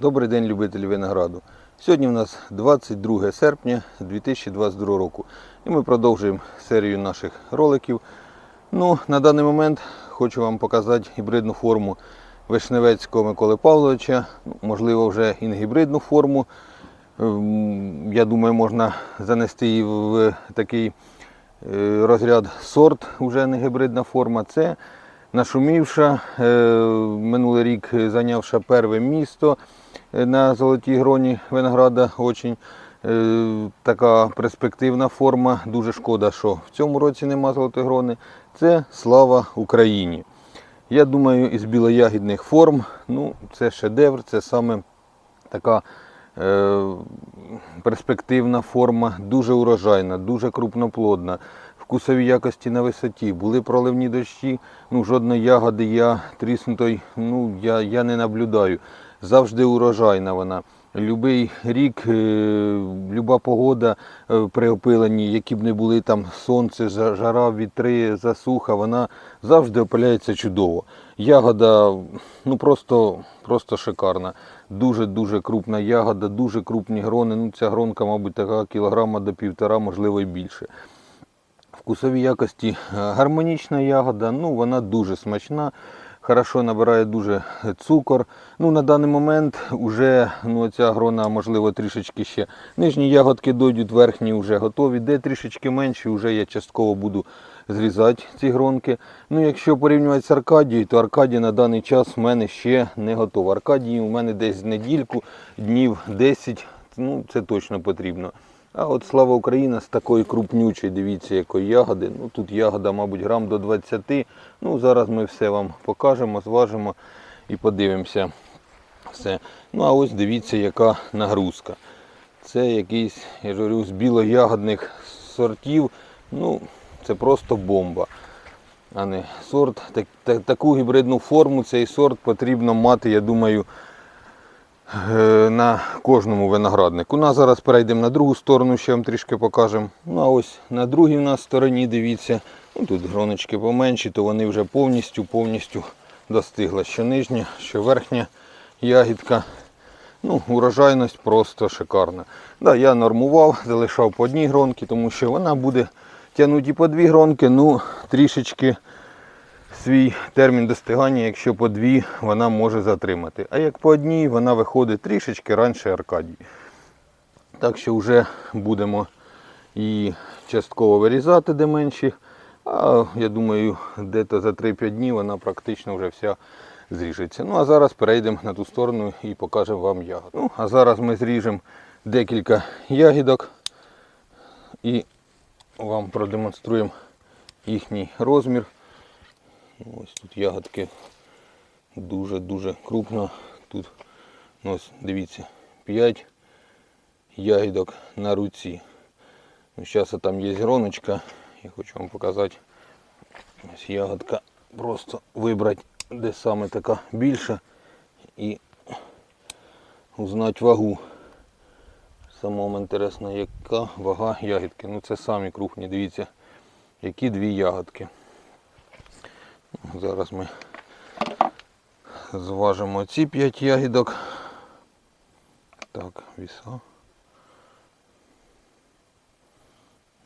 Добрий день, любителі винограду. Сьогодні у нас 22 серпня 2022 року. І ми продовжуємо серію наших роликів. Ну, на даний момент хочу вам показати гібридну форму Вишневецького Миколи Павловича. Ну, Можливо, вже і не гібридну форму. Ем, Я думаю, можна занести її в такий е, розряд сорт, вже не гібридна форма. Це нашумівша, е, минулий рік зайнявша перше місто на золотій гроні винограда. Очень е, така перспективна форма. Дуже шкода, що в цьому році нема золотої грони. Це слава Україні. Я думаю, із білоягідних форм, ну, це шедевр, це саме така е, перспективна форма, дуже урожайна, дуже крупноплодна, вкусові якості на висоті. Були проливні дощі, ну, жодної ягоди я тріснутої ну, я, я не наблюдаю. Завжди урожайна вона. Любий рік, е, люба погода е, при опиленні, які б не були там сонце, жара, вітри, засуха, вона завжди опиляється чудово. Ягода ну просто, просто шикарна. Дуже-дуже крупна ягода, дуже крупні грони. Ну, ця гронка, мабуть, така кілограма до півтора, можливо і більше. Вкусові якості гармонічна ягода, ну вона дуже смачна, хорошо набирає дуже цукор. Ну на даний момент вже ну, ця грона, можливо, трішечки ще. Нижні ягодки дойдуть, верхні вже готові. Де трішечки менші, вже я частково буду зрізати ці гронки. Ну, якщо порівнювати з Аркадією, то Аркадія на даний час в мене ще не готова. Аркадії у мене десь недільку, днів 10, ну це точно потрібно. А от слава Україна з такої крупнючої, дивіться, якої ягоди. Ну тут ягода, мабуть, грам до 20. Ну зараз ми все вам покажемо, зважимо і подивимося. Все. Ну а ось дивіться, яка нагрузка. Це якийсь, я говорю, з білоягодних сортів. Ну, це просто бомба. А не сорт. Так, так- таку гібридну форму, цей сорт потрібно мати, я думаю, на кожному винограднику. Ну, зараз перейдемо на другу сторону, ще вам трішки покажемо. Ну а ось на другій у нас стороні, дивіться, ну, тут гроночки поменші, то вони вже повністю повністю достигли. Що нижня, що верхня ягідка. Ну, урожайність просто шикарна. Да, я нормував, залишав по одній гронці, тому що вона буде тягнути і по дві гронки, ну трішечки свій термін достигання, якщо по дві, вона може затримати. А як по одній, вона виходить трішечки раніше Аркадії. Так що вже будемо її частково вирізати, де менші. А я думаю, десь за 3-5 днів вона практично вже вся зріжеться. Ну а зараз перейдемо на ту сторону і покажемо вам ягод. Ну, а зараз ми зріжемо декілька ягідок і вам продемонструємо їхній розмір. Ось тут ягодки дуже-дуже крупно. Тут ну, ось дивіться 5 ягідок на руці. Ну, зараз там є гроночка. Я хочу вам показати. Ось ягодка. Просто вибрати, де саме така більша і узнати вагу. Самому інтересно, яка вага ягідки. Ну це самі крупні, дивіться, які дві ягодки. Зараз ми зважимо ці 5 ягідок. Так, віса.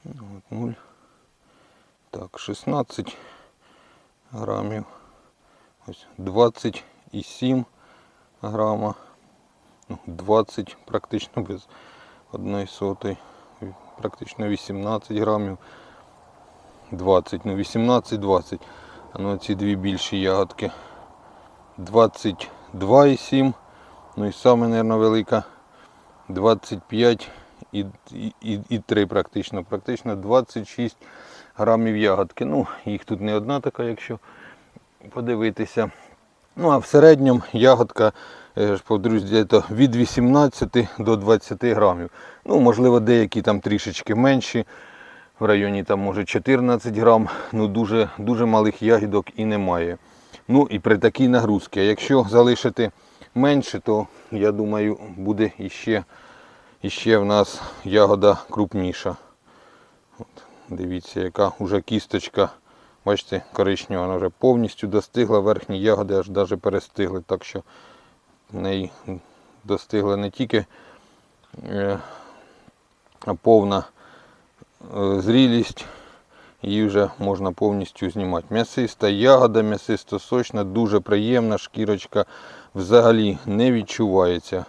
Ну, От 0. Так, 16 грамів. Ось 27 грама. Ну, 20 практично без одної сотої. Практично 18 грамів. 20, ну 18-20. Ну ці дві більші ягодки. 22,7. Ну і саме, мабуть, велика 25 і, і, і, і 3 практично. Практично 26 грамів ягодки. Ну, їх тут не одна така, якщо подивитися. Ну, а в середньому ягодка, ж повторюсь, від 18 до 20 грамів. Ну, можливо, деякі там трішечки менші. В районі там може 14 грам, ну дуже, дуже малих ягідок і немає. Ну і при такій нагрузці. А якщо залишити менше, то я думаю буде іще, іще в нас ягода крупніша. От, дивіться, яка вже кісточка, бачите, коричнева, вона вже повністю достигла, верхні ягоди аж навіть перестигли, так що неї достигла не тільки е, повна зрілість, її вже можна повністю знімати. М'ясиста ягода, м'ясисто сочна, дуже приємна, шкірочка взагалі не відчувається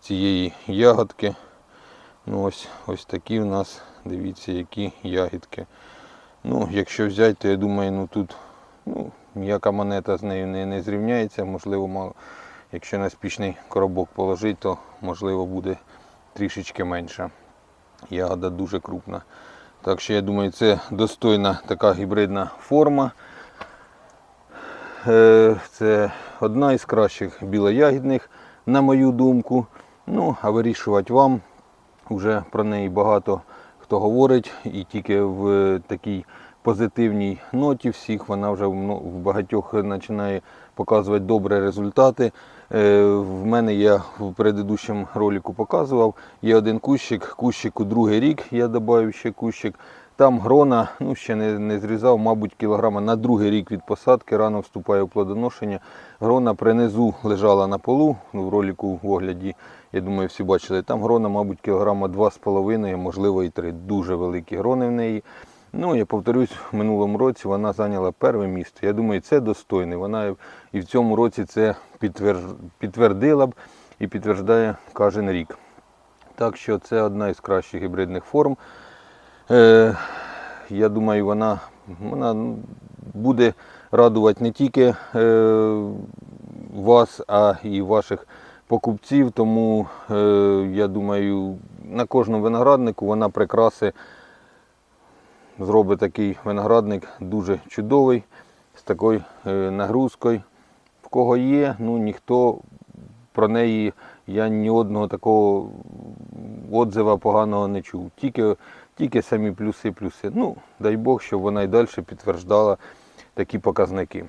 цієї ягодки. Ну, ось, ось такі в нас, дивіться, які ягідки. Ну, якщо взяти, то я думаю, ну тут ну, ніяка монета з нею не, не зрівняється. Можливо, якщо на спічний коробок положити, то можливо буде трішечки менша. Ягода дуже крупна. Так що я думаю, це достойна така гібридна форма. Е, Це одна із кращих білоягідних, на мою думку. Ну, а вирішувати вам. Вже про неї багато хто говорить, і тільки в такій позитивній ноті всіх вона вже в багатьох починає показувати добрі результати. Е, В мене я в предыдущому ролику показував. Є один кущик, кущику другий рік, я додав ще кущик. Там грона, ну ще не, не зрізав, мабуть, кілограма на другий рік від посадки, рано вступає в плодоношення. Грона принизу лежала на полу, ну, в ролику в огляді, я думаю, всі бачили. Там грона, мабуть, кілограма 2,5, можливо і 3. Дуже великі грони в неї. Ну, я повторюсь, в минулому році вона зайняла перше місце. Я думаю, це достойно. Вона і в цьому році це підтвердила б і підтверждає кожен рік. Так що це одна із кращих гібридних форм. Е, я думаю, вона, вона буде радувати не тільки е, вас, а і ваших покупців. Тому е, я думаю, на кожному винограднику вона прикраси зробить такий виноградник дуже чудовий, з такою е, нагрузкою. В кого є, ну ніхто про неї я ні одного такого отзива поганого не чув. Тільки, тільки самі плюси, плюси. Ну, дай Бог, щоб вона і далі підтверджувала такі показники.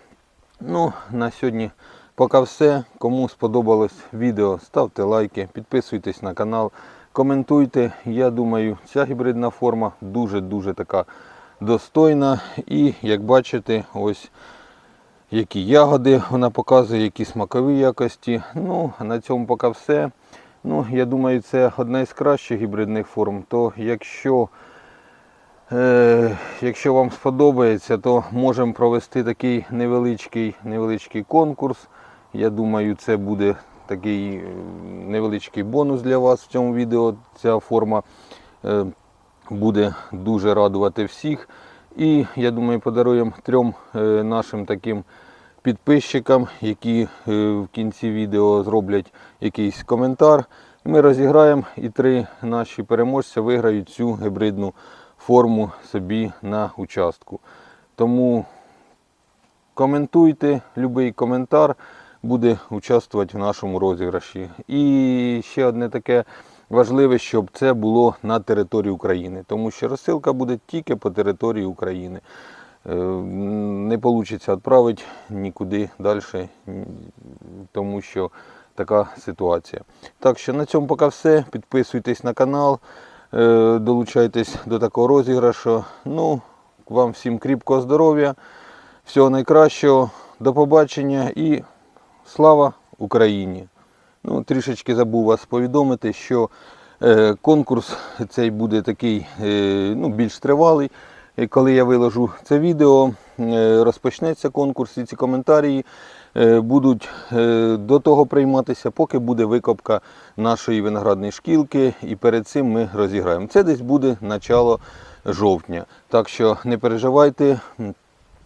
Ну, на сьогодні поки все. Кому сподобалось відео, ставте лайки, підписуйтесь на канал, коментуйте. Я думаю, ця гібридна форма дуже-дуже така достойна. І як бачите, ось які ягоди вона показує, які смакові якості. Ну, на цьому поки все. Ну, я думаю, це одна із кращих гібридних форм. То якщо, е, якщо вам сподобається, то можемо провести такий невеличкий, невеличкий конкурс. Я думаю, це буде такий е, невеличкий бонус для вас в цьому відео. Ця форма е, буде дуже радувати всіх. І я думаю, подаруємо трьом е, нашим таким підписчикам, які в кінці відео зроблять якийсь коментар. Ми розіграємо і три наші переможця виграють цю гібридну форму собі на участку. Тому коментуйте, будь-який коментар буде участвувати в нашому розіграші. І ще одне таке важливе, щоб це було на території України, тому що розсилка буде тільки по території України. Е, Не вийде відправити нікуди далі, тому що така ситуація. Так що на цьому поки все. Підписуйтесь на канал, е, долучайтесь до такого розіграшу. Ну, вам всім кріпкого здоров'я, всього найкращого, до побачення і слава Україні! Ну, трішечки забув вас повідомити, що е, конкурс цей буде такий е, ну, більш тривалий. Коли я виложу це відео, е, розпочнеться конкурс і ці коментарі будуть до того прийматися, поки буде викопка нашої виноградної шкілки. І перед цим ми розіграємо. Це десь буде начало жовтня. Так що не переживайте,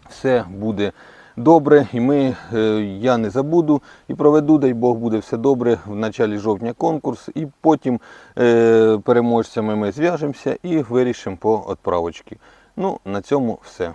все буде добре, і ми, е, я не забуду і проведу, дай Бог, буде все добре в началі жовтня конкурс, і потім е, переможцями ми зв'яжемося і вирішимо по відправочці. Ну, на цьому все.